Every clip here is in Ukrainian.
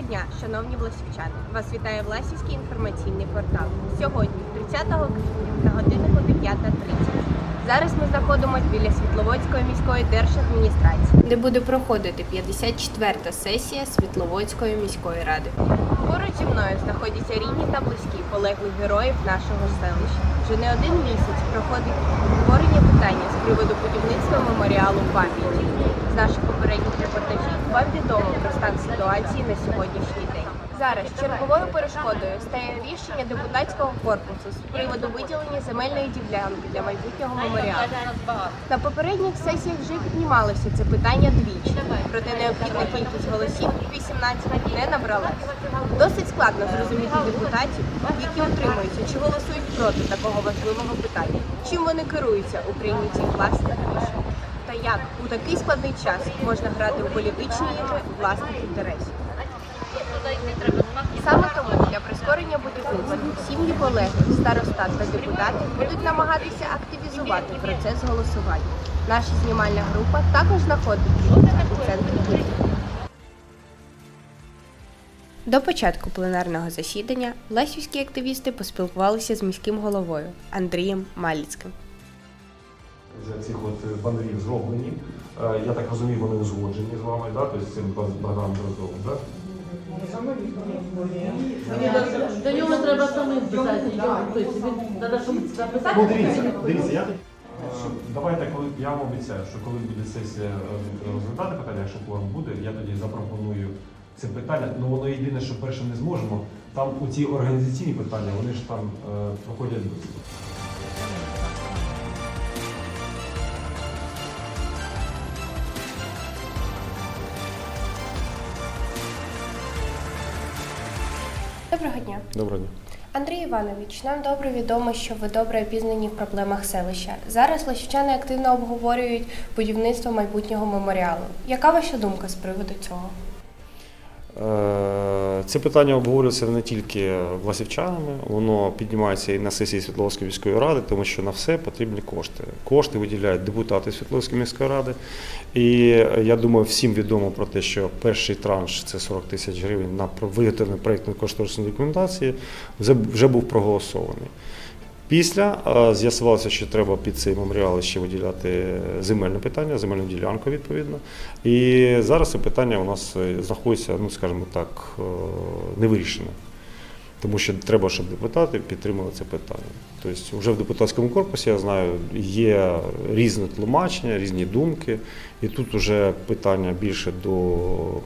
Доброго дня, шановні власівчани! Вас вітає Власівський інформаційний портал. Сьогодні, 30 квітня, на годиннику 9.30. Зараз ми знаходимося біля Світловодської міської держадміністрації, де буде проходити 54-та сесія Світловодської міської ради. Поруч зі мною знаходяться рідні та близькі полеглих героїв нашого селища. Вже не один місяць проходить обговорення питання з приводу будівництва меморіалу пам'яті. З наших попередніх репортажів вам відомо про стан ситуації на сьогоднішній. Зараз черговою перешкодою стає рішення депутатського корпусу з приводу виділення земельної ділянки для майбутнього меморіалу. На попередніх сесіях вже піднімалося це питання двічі, проте необхідна кількість голосів 18 не набралась. Досить складно зрозуміти депутатів, які утримуються чи голосують проти такого важливого питання, чим вони керуються у прийнятті власних рішень. Та як у такий складний час можна грати у політичні ігри власних інтересів? Саме тому для прискорення будівництва сім'ї полеглих, старостат та депутатів будуть намагатися активізувати процес голосування. Наша знімальна група також знаходиться у центрі подій. До початку пленарного засідання лесівські активісти поспілкувалися з міським головою Андрієм Маліцьким. Вже цих от е, банерів зроблені. Е, Я так розумію, вони узгоджені з вами, да? тобто з цим Богданом Дроздовим, да? До нього треба самим писати. Треба, щоб записати. Ну, дивіться, дивіться, я давайте, коли я вам обіцяю, що коли буде сесія е, розглядати питання, якщо план буде, я тоді запропоную це питання. Ну воно єдине, що перше не зможемо. Там у ці організаційні питання, вони ж там е, проходять. Доброго дня. Доброго дня. Андрій Іванович, нам добре відомо, що ви добре опізнані в проблемах селища. Зараз лощичани активно обговорюють будівництво майбутнього меморіалу. Яка ваша думка з приводу цього? Е, Це питання обговорюється не тільки власівчанами, воно піднімається і на сесії Світловської міської ради, тому що на все потрібні кошти. Кошти виділяють депутати Світловської міської ради. І я думаю, всім відомо про те, що перший транш це 40 тисяч гривень на виготовлення проєктної кошторисної документації, вже був проголосований. Після е, з'ясувалося, що треба під цей меморіал ще виділяти земельне питання, земельну ділянку відповідно. І зараз це питання у нас е, знаходиться, ну скажімо так, е, невирішене. Тому що треба, щоб депутати підтримали це питання. Тобто, вже в депутатському корпусі я знаю, є різне тлумачення, різні думки, і тут вже питання більше до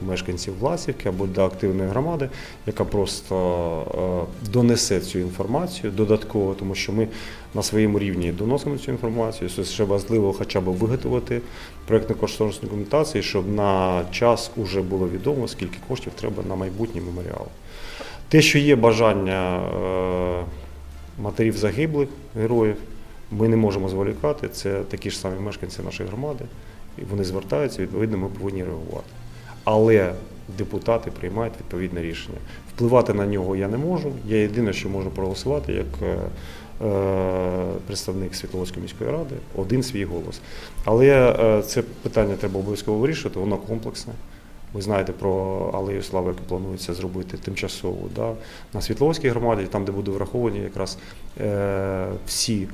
мешканців Власівки або до активної громади, яка просто е, донесе цю інформацію додатково, тому що ми на своєму рівні доносимо цю інформацію. Тобто, ще важливо хоча б виготовити проєктно кошторисну документацію, щоб на час вже було відомо, скільки коштів треба на майбутній меморіал. Те, що є бажання е, матерів загиблих героїв, ми не можемо зволікати. Це такі ж самі мешканці нашої громади, і вони звертаються, відповідно, ми повинні реагувати. Але депутати приймають відповідне рішення. Впливати на нього я не можу. Я єдине, що можу проголосувати як е, е, представник Світловодської міської ради, один свій голос. Але це питання треба обов'язково вирішувати, воно комплексне. Ви знаєте про алею слави, яку планується зробити тимчасово да, на Світловській громаді, там, де будуть враховані якраз е, всі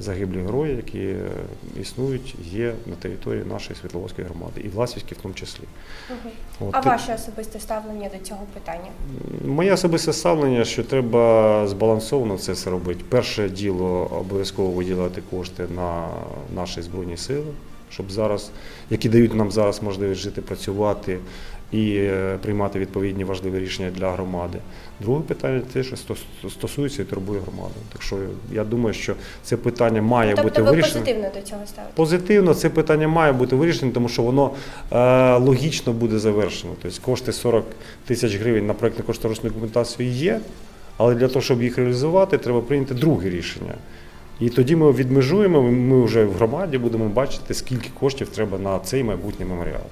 загиблі герої, які існують, є на території нашої Світловодської громади, і Власівській в тому числі. От, А ваше особисте ставлення до цього питання? Моє особисте ставлення, що треба збалансовано це все робити. Перше діло обов'язково виділяти кошти на наші збройні сили, щоб зараз, які дають нам зараз можливість жити, працювати і е, приймати відповідні важливі рішення для громади. Друге питання те, що стосується і турбує громаду. Так що я думаю, що це питання має тобто бути ви вирішено. позитивно до цього ставите? Позитивно це питання має бути вирішено, тому що воно е, логічно буде завершено. Тобто кошти 40 тисяч гривень на проєктну кошторисну документацію є, але для того, щоб їх реалізувати, треба прийняти друге рішення. І тоді ми відмежуємо, ми вже в громаді будемо бачити, скільки коштів треба на цей майбутній меморіал.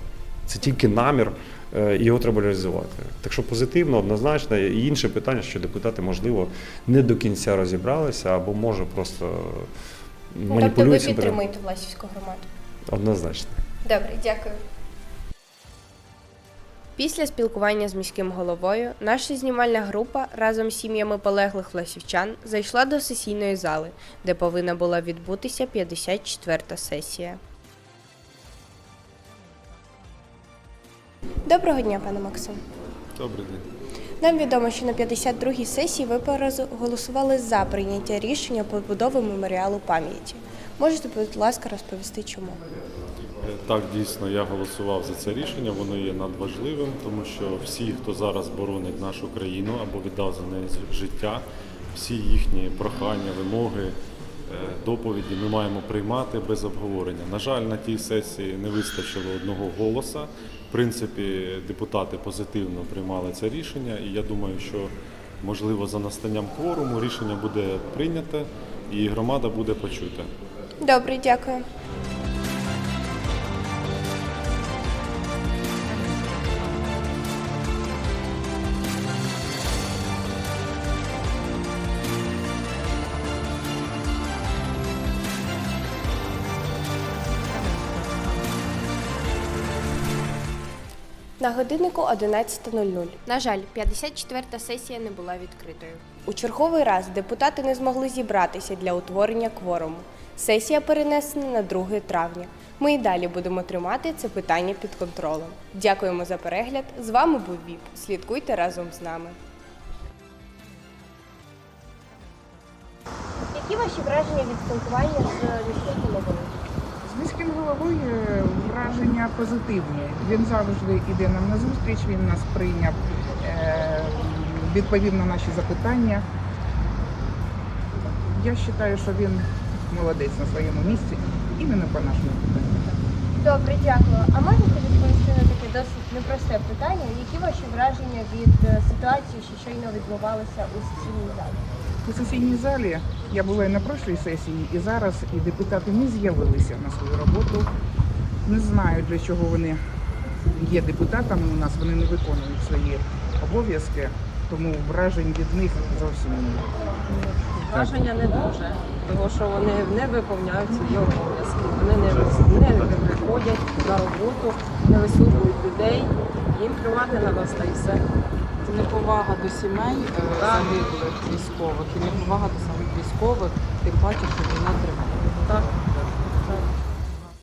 Це тільки намір, е, його треба реалізувати. Так що позитивно, однозначно. І інше питання, що депутати, можливо, не до кінця розібралися або може просто Тобто ви підтримуєте Власівську громаду? Однозначно. Добре, дякую. Після спілкування з міським головою наша знімальна група разом з сім'ями полеглих власівчан зайшла до сесійної зали, де повинна була відбутися 54-та сесія. Доброго дня, пане Максим. Добрий день. Нам відомо, що на 52-й сесії ви голосували за прийняття рішення побудови меморіалу пам'яті. Можете, будь ласка, розповісти чому? Так, дійсно, я голосував за це рішення. Воно є надважливим, тому що всі, хто зараз боронить нашу країну або віддав за неї життя, всі їхні прохання, вимоги, е, доповіді ми маємо приймати без обговорення. На жаль, на тій сесії не вистачило одного голоса. В принципі, депутати позитивно приймали це рішення, і я думаю, що можливо за настанням кворуму рішення буде прийнято і громада буде почута. Добре, дякую. На годиннику 11.00. На жаль, 54-та сесія не була відкритою. У черговий раз депутати не змогли зібратися для утворення кворуму. Сесія перенесена на 2 травня. Ми і далі будемо тримати це питання під контролем. Дякуємо за перегляд. З вами був ВІП. Слідкуйте разом з нами. Які ваші враження від спілкування з міським головою? З міським головою враження позитивні. Він завжди йде нам на зустріч, він нас прийняв, е, відповів на наші запитання. Я вважаю, що він молодець на своєму місці, іменно по нашому питанню. Добре, дякую. А можете відповісти на таке досить непросте питання? Які ваші враження від е, ситуації, що щойно відбувалося у сесійній залі? У сесійній залі я була і на прошлій сесії, і зараз і депутати не з'явилися на свою роботу. Не знаю, для чого вони є депутатами у нас, вони не виконують свої обов'язки, тому вражень від них зовсім немає. Враження не дуже, тому що вони не виконують свої обов'язки. Вони не, не приходять на роботу, не вислухають людей, їм плювати на вас та й все. Це неповага до сімей е, загиблих військових і неповага до самих військових, тим паче, що війна триває. Так.